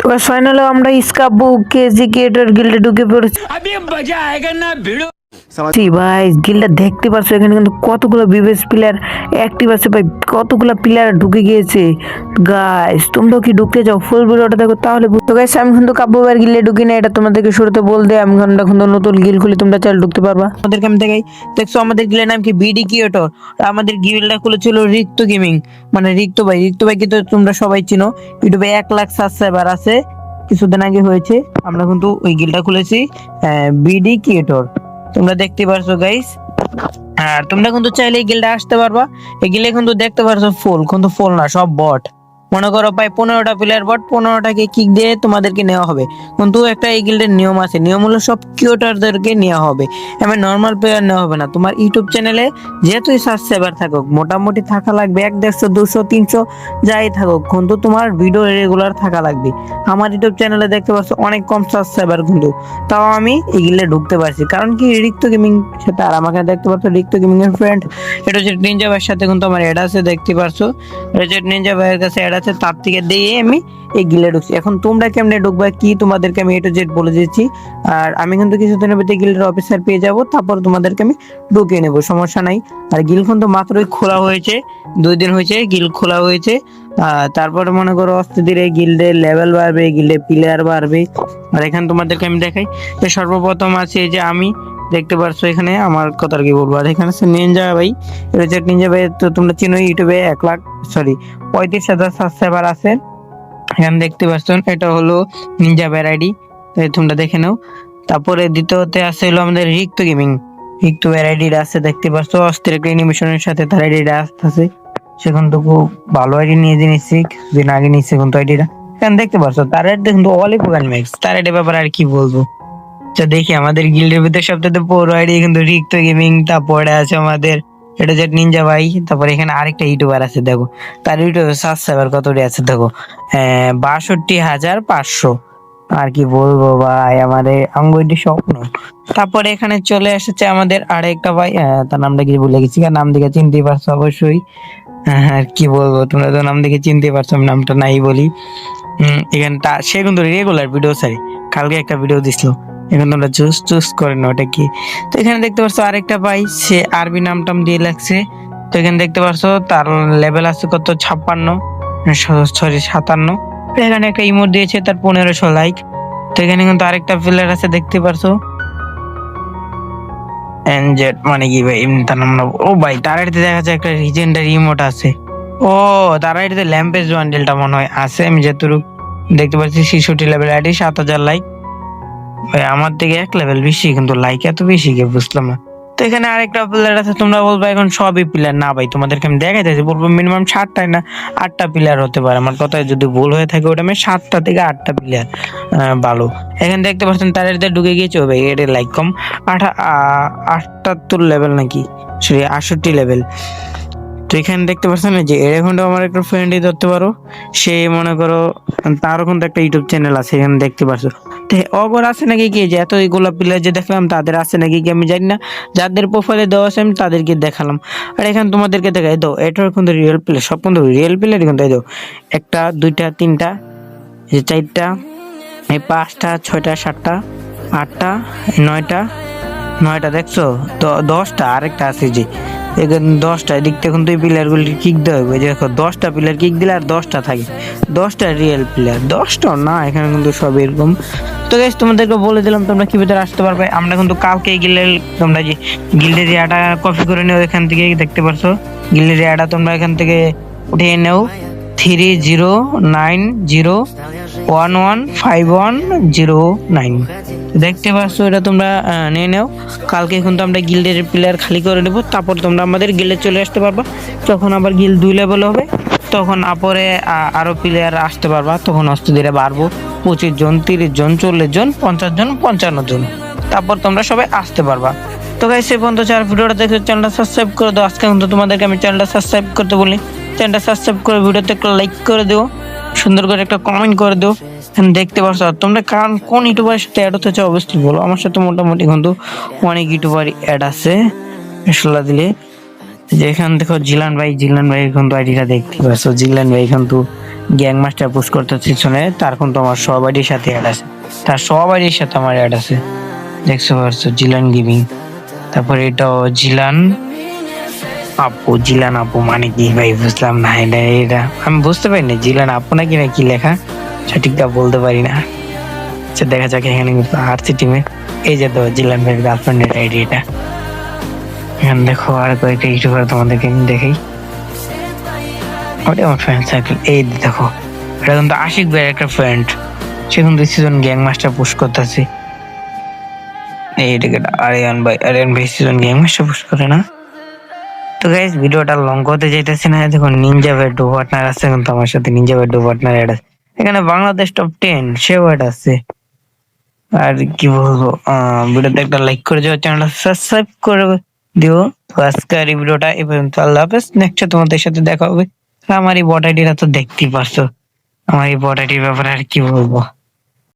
তো ফাইনালে আমরা ইসকাবু কেজি ক্রিয়েটর গিল্ডে ঢুকে পড়েছি। ভাই গিলটা দেখতে পাচ্ছ এখানে কিন্তু কতগুলো বিবেস প্লেয়ার অ্যাক্টিভ আছে ভাই, কতগুলো প্লেয়ার ঢুকে গিয়েছে। গাইস তোমরাও কি ঢুকে যাও ফুল ভিডিওটা দেখো, তাহলে তো গাইস আমি কিন্তু কাব্যবার গিলে ঢুকি না এটা তোমাদেরকে শুরুতে বলতে আমি ঘণ্টা কিন্তু নতুন গিল খুলে, তোমরা চাল ঢুকতে পারবা। আমাদেরকে আমি দেখাই, দেখছ, আমাদের গিলের নাম কি? বিডি কিয়েটর আমাদের গিলটা খুলেছিল রিক্ত গেমিং মানে রিক্ত ভাই রিক্ত ভাই কিন্তু তোমরা সবাই চিনো। ইউটিউবে এক লাখ সাবস্ক্রাইবার আছে, কিছুদিন আগে হয়েছে, আমরা কিন্তু ওই গিলটা খুলেছি বিডি কিয়েটর তোমরা দেখতে পারছ গাইস আর তোমরা কিন্তু চাইলে এই গিল্ডে আসতে পারবা। এই গিলে কিন্তু দেখতে পারছ ফুল, কিন্তু ফুল না, সব বট। মনে করো ভাই পনেরোটা প্লেয়ার বট পনেরোটাকে কিক দিয়ে তোমাদেরকে নেওয়া হবে। কিন্তু একটা এই গিল্ডের নিয়ম আছে। নিয়ম হলো সব কিউটারদেরকে নেওয়া হবে। এমন নর্মাল প্লেয়ার নেওয়া হবে না। তোমার ইউটিউব চ্যানেলে যেহেতুই সাবস্ক্রাইবার থাকুক, মোটামুটি থাকা লাগবে এক দেড়শো, দুশো, তিনশো, যাই থাকুক, কিন্তু তোমার ভিডিও রেগুলার থাকা লাগবে। আমার ইউটিউব চ্যানেলে দেখতে পাচ্ছ, অনেক কম সাবস্ক্রাইবার কিন্তু। তাও আমি এই গিল্ডে ঢুকতে পারছি। কারণ কি, রিক্ত গেমিং সেটা আর আমাকে দেখতে পাচ্ছ, রিক্ত গেমিং এর ফ্রেন্ড এটা হচ্ছে নিনজা ভাইয়ের সাথে কিন্তু আমার অ্যাড আছে, দেখতে পারছ। এটা হচ্ছে নিনজা ভাইয়ের কাছে অ্যাড আছে, তার থেকে দিয়ে আমি এই গিলে ঢুকছি। এখন তোমরা কেমনে ঢুকবা? কি তোমাদেরকে আমি এটু জেড বলে দিচ্ছি আর আমি কিন্তু কিছুদিনের ভিতরে গিল্ডের অফিসার পেয়ে যাব, তারপর তোমাদেরকে আমি ঢুকিয়ে নেব, সমস্যা নাই। আর গিল কিন্তু মাত্রই খোলা হয়েছে, দুই দিন হয়েছে, গিল খোলা হয়েছে। তারপরে মনে করো অস্তে ধীরে গিল্ডের লেভেল বাড়বে গিল্ডের প্লেয়ার বাড়বে। আর এখানে তোমাদেরকে আমি দেখাই সর্বপ্রথম আছে যে আমি দেখতে পারছ এখানে, আমার কথা আর কি বলব। আর এখানে আছে নিনজা ভাই, এটা হচ্ছে নিনজা ভাই, তো তোমরা চিনো ইউটিউবে এক লাখ সরি পঁয়ত্রিশ হাজার সাবস্ক্রাইবার আছে। এখানে দেখতে পাচ্ছ এটা হলো নিনজা ভাইয়ের আইডি তাই তোমরা দেখে নাও। তারপরে দ্বিতীয়তে আছে হলো আমাদের রিক্ত গেমিং রিক্ত ভাইয়ের আইডিটা আছে, দেখতে পাচ্ছ অস্থির একটা অ্যানিমেশনের সাথে তার আইডিটা আসতেছে। সেখান তো খুব ভালো আইডি নিয়ে যে নিচ্ছি কিছুদিন আগে নিচ্ছে কিন্তু আইডিটা এখানে দেখতে পাচ্ছ তার আইডি কিন্তু অলিভ ম্যাক্স তার আইডি ব্যাপারে আর কি বলব? আচ্ছা দেখি আমাদের গিল্ডের ভিতরে সবথেকে বড় আইডি কিন্তু রিক্ত গেমিং তারপরে আছে আমাদের। এটা হচ্ছে নিনজা ভাই, তারপরে এখানে আরেকটা ইউটিউবার আছে, দেখো। তার ইউটিউবে সাবস্ক্রাইবার কতটি আছে, দেখো। বাষট্টি হাজার পাঁচশো। আর কি বলব ভাই আমাদের আঙ্গুইটি স্বপ্ন। তারপরে এখানে চলে এসেছে আমাদের আরেকটা ভাই তার নামটা কি ভুলে গেছি নাম দেখে চিনতে পারছ অবশ্যই। আর কি বলব, তোমরা তো নাম দেখে চিনতে পারছ, আমি নামটা নাই বলি। এখানে তা, সে কিন্তু রেগুলার ভিডিও সারি কালকে একটা ভিডিও দিছিল। এখন তোমরা চুজ চুজ করে না ওটা কি। তো এখানে দেখতে পাচ্ছ আরেকটা ভাই, সে আরবি নাম টাম দিয়ে লাগছে তো এখানে দেখতে পাচ্ছ তার লেভেল আছে কত? ছাপ্পান্ন, সরি, সাতান্ন। এখানে একটা ইমোট দিয়েছে, তার পনেরোশো লাইক তো এখানে কিন্তু আরেকটা প্লেয়ার আছে, দেখতে পারছ। এনজেড মানে কি ভাই? এমনি তার নাম ও ভাই, তার আইডিতে দেখা যাচ্ছে একটা রিজেন্ডারি ইমোট আছে। ও, তার আইডিতে ল্যাম্পেজ বান্ডেলটা মনে হয় আছে, আমি যতটুকু দেখতে পাচ্ছি শিশুটি লেভেল আইডি সাত হাজার লাইক ভাই, আমার থেকে এক লেভেল বেশি, কিন্তু লাইক এত বেশি কে বুঝলাম না। তো এখানে আরেকটা প্লেয়ার আছে, তোমরা বলবে এখন সবই প্লেয়ার না ভাই, তোমাদেরকে আমি দেখাইতেছি, বলব মিনিমাম ষাটটাই না, আটটা প্লেয়ার হতে পারে। আমার কথায় যদি ভুল হয়ে থাকে, ওটা আমি সাতটা থেকে আটটা প্লেয়ার ভালো। এখানে দেখতে পাচ্ছেন এতে ঢুকে গিয়েছে ভাই এর লাইক কম। আঠা আটাত্তর লেভেল নাকি? সরি আটষট্টি লেভেল তো এখানে দেখতে পাচ্ছেন যে এরকমটা আমার একটা ফ্রেন্ডই ধরতে পারো। সে মনে করো তারও কিন্তু একটা ইউটিউব চ্যানেল আছে, এখানে দেখতে পারছ। অগর আছে নাকি কি? যে এত এগুলো প্লেয়ার যে দেখলাম, তাদের আছে নাকি কি আমি জানি না। যাদের প্রোফাইলে দেওয়া আছে আমি তাদেরকে দেখালাম। আর এখানে তোমাদেরকে দেখাই দাও, এটার কিন্তু রিয়েল প্লেয়ার সব কিন্তু রিয়েল প্লেয়ার কিন্তু দাও, একটা, দুইটা, তিনটা, এই চারটা, এই পাঁচটা, ছয়টা, সাতটা, আটটা নয়টা নয়টা দেখছ? দ- দশটা, আরেকটা আছে যে। এখানে দশটা, এদিক থেকে এই প্লেয়ারগুলি কিক দেওয়া হবে দেখো, দশটা প্লেয়ার কিক দিলে আর দশটা থাকে। দশটা রিয়েল প্লেয়ার দশটা না, এখানে কিন্তু সব এরকম। তো গাইস তোমাদেরকে বলে দিলাম তোমরা কি ভিতরে আসতে পারবে। আমরা কিন্তু কালকে গিলে তোমরা যে গিল্ডের ইয়াটা কপি করে নিও এখান থেকে, দেখতে পারছ? গিল্ডের ইয়াটা তোমরা এখান থেকে উঠিয়ে নাও। Three zero nine zero one one five one zero nine দেখতে পাচ্ছ, এটা তোমরা নিয়ে নাও। কালকে কিন্তু আমরা গিল্ডের প্লেয়ার খালি করে নেব তারপর তোমরা আমাদের গিল্ডে চলে আসতে পারবা। তখন আবার গিল্ড দুই লেভেল হবে, তখন আপরে আরও প্লেয়ার আসতে পারবা। তখন অস্ত্র ধীরে বাড়বো। পঁচিশ জন, তিরিশ জন, চল্লিশ জন, পঞ্চাশ জন, পঞ্চান্ন জন। তারপর তোমরা সবাই আসতে পারবা। তো গাইস সে পর্যন্ত চার ভিডিওটা দেখে চ্যানেলটা সাবস্ক্রাইব করে দাও। আজকে কিন্তু তোমাদেরকে আমি চ্যানেলটা সাবস্ক্রাইব করতে বলি। চ্যানেলটা সাবস্ক্রাইব করে ভিডিওতে একটা লাইক করে দিও। সুন্দর করে একটা কমেন্ট করে দিও। দেখতে পাচ্ছ তোমরা কারণ কোন ইউটিউবারের সাথে অ্যাড হতে চাও অবশ্যই বলো। আমার সাথে মোটামুটি কিন্তু অনেক ইউটিউবার অ্যাড আছে। মশলা দিলে। যেখানে দেখো জিলান ভাই জিলান ভাই কিন্তু আইডিটা দেখতে পাচ্ছ জিলান ভাই কিন্তু গ্যাং মাস্টার পুশ করতে পিছনে। তার কিন্তু আমার সব আইডির সাথে অ্যাড আছে। তার সব আইডির সাথে আমার অ্যাড আছে। দেখতে পাচ্ছ জিলান গেমিং। তারপরে এটাও জিলান আপু জিলান আপু মানে কি ভাই? বুঝলাম না, এটা এটা। আমি বুঝতে পারি না জিলান আপু নাকি না কি লেখা? সঠিকটা বলতে পারি না। আচ্ছা দেখা যাক এখানে কিন্তু আরসি টিমে এই যে তো জিলান ভাইয়ের গার্লফ্রেন্ডের আইডি এটা। এখানে দেখো আর কয়েকটা ইউটিউবার তোমাদেরকে আমি দেখাই। ওটা আমার ফ্রেন্ড সার্কেল এই দেখো, এটা কিন্তু আশিক ভাইয়ের একটা ফ্রেন্ড সে কিন্তু সিজন গ্যাং মাস্টার পুশ করতেছে। এই টিকিট আরিয়ান ভাই আরিয়ান ভাই সিজন গ্যাং মাস্টার পুশ করে না। তো গাইস ভিডিওটা লং করতে যাইতেছি না। দেখো নিনজা ভাই ডু পার্টনার আছে, কিন্তু আমার সাথে নিনজা ভাই ডু পার্টনার এখানে বাংলাদেশ টপ টেন সে ওয়ার্ড আছে। আর কি বলব ভিডিওতে একটা লাইক করে দিও চ্যানেলটা সাবস্ক্রাইব করে দিও। তো আজকের এই ভিডিওটা এই পর্যন্ত, আল্লাহ হাফেজ। নেক্সট তোমাদের সাথে দেখা হবে। আমার এই বট আইডিটা তো দেখতেই পারছ। আমার এই বট আইডির ব্যাপারে আর কি বলব।